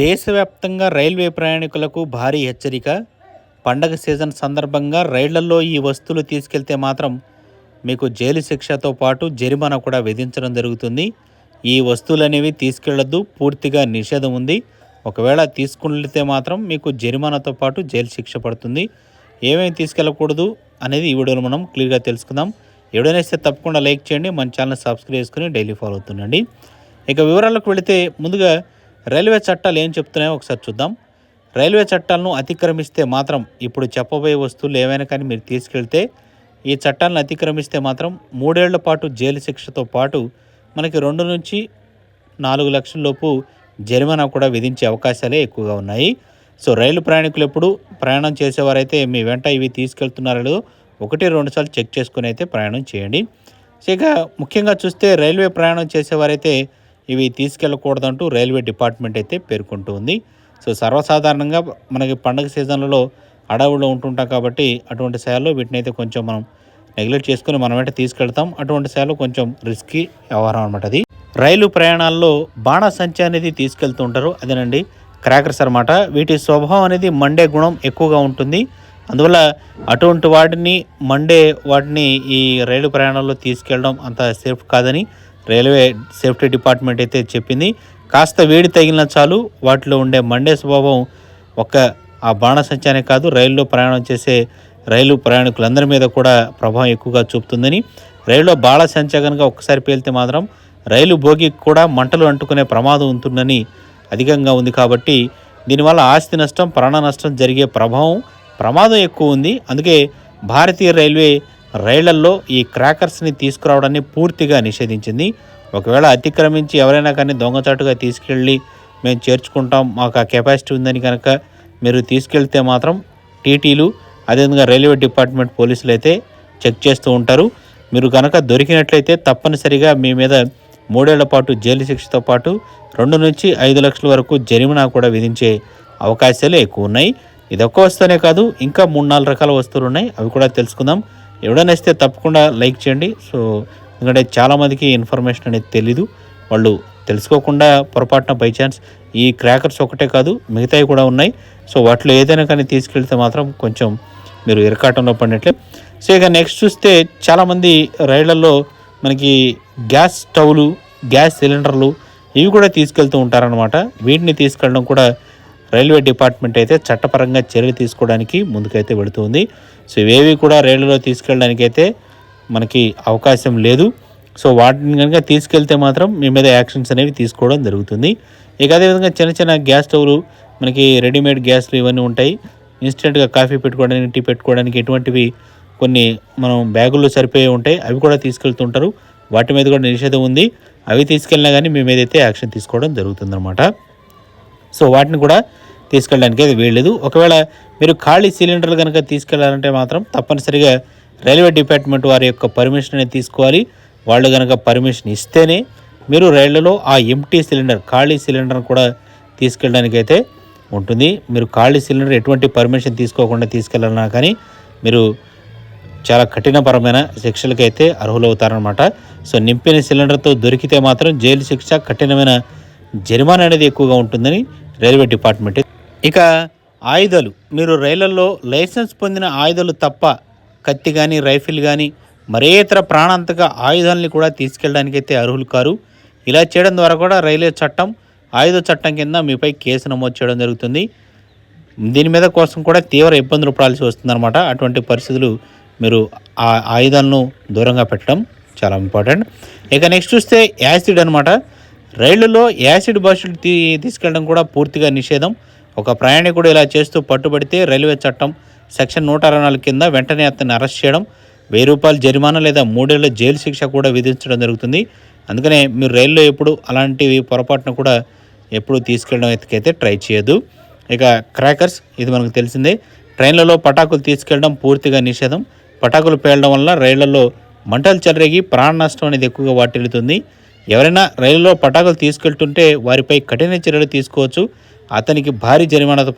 దేశవ్యాప్తంగా రైల్వే ప్రయాణికులకు భారీ హెచ్చరిక. పండగ సీజన్ సందర్భంగా రైళ్ళలో ఈ వస్తువులు తీసుకెళ్తే మాత్రం మీకు జైలు శిక్షతో పాటు జరిమానా కూడా విధించడం జరుగుతుంది. ఈ వస్తువులు అనేవి తీసుకెళ్ళొద్దు పూర్తిగా నిషేధం ఉంది. ఒకవేళ తీసుకుంటే మాత్రం మీకు జరిమానాతో పాటు జైలు శిక్ష పడుతుంది. ఏమేమి తీసుకెళ్ళకూడదు అనేది ఈ వీడియోలో మనం క్లియర్గా తెలుసుకుందాం. ఎవడనేస్తే తప్పకుండా లైక్ చేయండి మన ఛానల్ సబ్స్క్రైబ్ చేసుకుని డైలీ ఫాలో అవుతుండండి. ఇక వివరాలకు వెళితే ముందుగా రైల్వే చట్టాలు ఏం చెప్తున్నాయో ఒకసారి చూద్దాం. రైల్వే చట్టాలను అతిక్రమిస్తే మాత్రం ఇప్పుడు చెప్పబోయే వస్తువులు ఏవైనా కానీ మీరు తీసుకెళ్తే ఈ చట్టాలను అతిక్రమిస్తే మాత్రం మూడేళ్ళ పాటు జైలు శిక్షతో పాటు మనకి రెండు నుంచి నాలుగు లక్షల లోపు జరిమానా కూడా విధించే అవకాశాలే ఎక్కువగా ఉన్నాయి. సో రైలు ప్రయాణికులు ఎప్పుడు ప్రయాణం చేసేవారైతే మీ వెంట ఇవి తీసుకెళ్తున్నారో ఒకటి రెండు సార్లు చెక్ చేసుకుని అయితే ప్రయాణం చేయండి. సో ఇక ముఖ్యంగా చూస్తే రైల్వే ప్రయాణం చేసేవారైతే ఇవి తీసుకెళ్ళకూడదంటూ రైల్వే డిపార్ట్మెంట్ అయితే పేర్కొంటూ ఉంది సో సర్వసాధారణంగా మనకి పండగ సీజన్లలో అడవుల్లో ఉంటుంటాం కాబట్టి అటువంటి సేవల్లో వీటిని అయితే కొంచెం మనం నెగ్లెక్ట్ చేసుకుని మనం వెంట తీసుకెళ్తాం. అటువంటి సేవలు కొంచెం రిస్కీ వ్యవహారం అనమాట అది. రైలు ప్రయాణాల్లో బాణసంచి అనేది తీసుకెళ్తూ ఉంటారు అదేనండి క్రాకర్స్ అనమాట వీటి స్వభావం అనేది మండే గుణం ఎక్కువగా ఉంటుంది. అందువల్ల అటువంటి వాటిని మండే వాటిని ఈ రైలు ప్రయాణాల్లో తీసుకెళ్ళడం అంత సేఫ్ కాదని రైల్వే సేఫ్టీ డిపార్ట్మెంట్ అయితే చెప్పింది. కాస్త వేడి తగిలిన చాలు వాటిలో ఉండే మండే స్వభావం ఒక్క ఆ బాణసంచానే కాదు. రైల్లో ప్రయాణం చేసే రైలు ప్రయాణికులందరి మీద కూడా ప్రభావం ఎక్కువగా చూపుతుందని. రైల్లో బాణసంచా కనుక ఒక్కసారి పేలితే మాత్రం రైలు భోగికి కూడా మంటలు అంటుకునే ప్రమాదం ఉంటుందని అధికంగా ఉంది కాబట్టి దీనివల్ల ఆస్తి నష్టం ప్రాణ నష్టం జరిగే ప్రభావం ప్రమాదం ఎక్కువ ఉంది. అందుకే భారతీయ రైల్వే రైళ్ళల్లో ఈ క్రాకర్స్ని తీసుకురావడాన్ని పూర్తిగా నిషేధించింది. ఒకవేళ అతిక్రమించి ఎవరైనా కానీ దొంగచాటుగా తీసుకెళ్ళి మేము చేర్చుకుంటాం మాకు ఆ కెపాసిటీ ఉందని కనుక మీరు తీసుకెళ్తే మాత్రం టీటీలు అదేవిధంగా రైల్వే డిపార్ట్మెంట్ పోలీసులు అయితే చెక్ చేస్తూ ఉంటారు. మీరు కనుక దొరికినట్లయితే తప్పనిసరిగా మీ మీద మూడేళ్ళ పాటు జైలు శిక్షతో పాటు రెండు నుంచి ఐదు లక్షల వరకు జరిమానా కూడా విధించే అవకాశాలు ఎక్కువ ఉన్నాయి. ఇది ఒక్క వస్తువునే కాదు ఇంకా మూడు నాలుగు రకాల వస్తువులు ఉన్నాయి. అవి కూడా తెలుసుకుందాం. ఎవడైనా ఇస్తే తప్పకుండా లైక్ చేయండి. సో ఎందుకంటే చాలామందికి ఇన్ఫర్మేషన్ అనేది తెలీదు. వాళ్ళు తెలుసుకోకుండా పొరపాటున బై ఛాన్స్ ఈ క్రాకర్స్ ఒకటే కాదు మిగతావి కూడా ఉన్నాయి. సో వాటిలో ఏదైనా కానీ తీసుకెళ్తే మాత్రం కొంచెం మీరు ఇరకాటంలో పడినట్లే. సో ఇక నెక్స్ట్ చూస్తే చాలామంది రైళ్ళలో మనకి గ్యాస్ స్టవ్లు గ్యాస్ సిలిండర్లు ఇవి కూడా తీసుకెళ్తూ ఉంటారనమాట వీటిని తీసుకెళ్ళడం కూడా రైల్వే డిపార్ట్మెంట్ అయితే చట్టపరంగా చర్యలు తీసుకోవడానికి ముందుకైతే వెళుతుంది. సో ఇవేవి కూడా రైళ్ళలో తీసుకెళ్ళడానికి అయితే మనకి అవకాశం లేదు. సో వాటిని కనుక తీసుకెళ్తే మాత్రం మీ మీద యాక్షన్స్ అనేవి తీసుకోవడం జరుగుతుంది. ఇక అదేవిధంగా చిన్న చిన్న గ్యాస్ స్టవ్లు మనకి రెడీమేడ్ గ్యాస్లు ఇవన్నీ ఉంటాయి. ఇన్స్టెంట్గా కాఫీ పెట్టుకోవడానికి టీ పెట్టుకోవడానికి ఎటువంటివి కొన్ని మనం బ్యాగుల్లో సరిపోయి ఉంటాయి. అవి కూడా తీసుకెళ్తుంటారు. వాటి మీద కూడా నిషేధం ఉంది. అవి తీసుకెళ్ళినా కానీ మీ మీద అయితే యాక్షన్ తీసుకోవడం జరుగుతుందన్నమాట. సో వాటిని కూడా తీసుకెళ్ళడానికి అది వీల్లేదు. ఒకవేళ మీరు ఖాళీ సిలిండర్లు కనుక తీసుకెళ్ళాలంటే మాత్రం తప్పనిసరిగా రైల్వే డిపార్ట్మెంట్ వారి యొక్క పర్మిషన్ అనేది తీసుకోవాలి. వాళ్ళు కనుక పర్మిషన్ ఇస్తేనే మీరు రైళ్ళలో ఆ ఎంటీ సిలిండర్ ఖాళీ సిలిండర్ను కూడా తీసుకెళ్ళడానికి అయితే ఉంటుంది. మీరు ఖాళీ సిలిండర్ ఎటువంటి పర్మిషన్ తీసుకోకుండా తీసుకెళ్ళాలన్నా కానీ మీరు చాలా కఠినపరమైన శిక్షలకైతే అర్హులవుతారనమాట సో నింపిన సిలిండర్తో దొరికితే మాత్రం జైలు శిక్ష కఠినమైన జరిమానా అనేది ఎక్కువగా ఉంటుందని రైల్వే డిపార్ట్మెంట్. ఇక ఆయుధాలు మీరు రైళ్ళలో లైసెన్స్ పొందిన ఆయుధాలు తప్ప కత్తి కానీ రైఫిల్ కానీ మరే ఇతర ప్రాణాంతక ఆయుధాలని కూడా తీసుకెళ్ళడానికి అయితే అర్హులు కారు. ఇలా చేయడం ద్వారా కూడా రైల్వే చట్టం ఆయుధ చట్టం కింద మీపై కేసు నమోదు చేయడం జరుగుతుంది. దీని మీద కోసం కూడా తీవ్ర ఇబ్బందులు పడాల్సి వస్తుందన్నమాట. అటువంటి పరిస్థితులు మీరు ఆ ఆయుధాలను దూరంగా పెట్టడం చాలా ఇంపార్టెంట్. ఇక నెక్స్ట్ చూస్తే యాసిడ్ అనమాట రైళ్ళలో యాసిడ్ బాషులు తీ తీసుకెళ్ళడం కూడా పూర్తిగా నిషేధం. ఒక ప్రయాణికుడు ఇలా చేస్తూ పట్టుబడితే రైల్వే చట్టం సెక్షన్ నూట అరవై నాలుగు కింద వెంటనే అతన్ని అరెస్ట్ చేయడం వెయ్యి రూపాయల జరిమానా లేదా మూడేళ్ళ జైలు శిక్ష కూడా విధించడం జరుగుతుంది. అందుకనే మీరు రైల్లో ఎప్పుడు అలాంటివి పొరపాటున కూడా ఎప్పుడు తీసుకెళ్ళడం అయితే ట్రై చేయదు ఇక క్రాకర్స్ ఇది మనకు తెలిసిందే. ట్రైన్లలో పటాకులు తీసుకెళ్ళడం పూర్తిగా నిషేధం. పటాకులు పేలడం వల్ల రైళ్ళలో మంటలు చెలరేగి ప్రాణ నష్టం అనేది ఎక్కువగా వాటిల్లుతుంది. ఎవరైనా రైలులో పటాకులు తీసుకెళ్తుంటే వారిపై కఠిన చర్యలు తీసుకోవచ్చు. అతనికి భారీ జరిమానాతో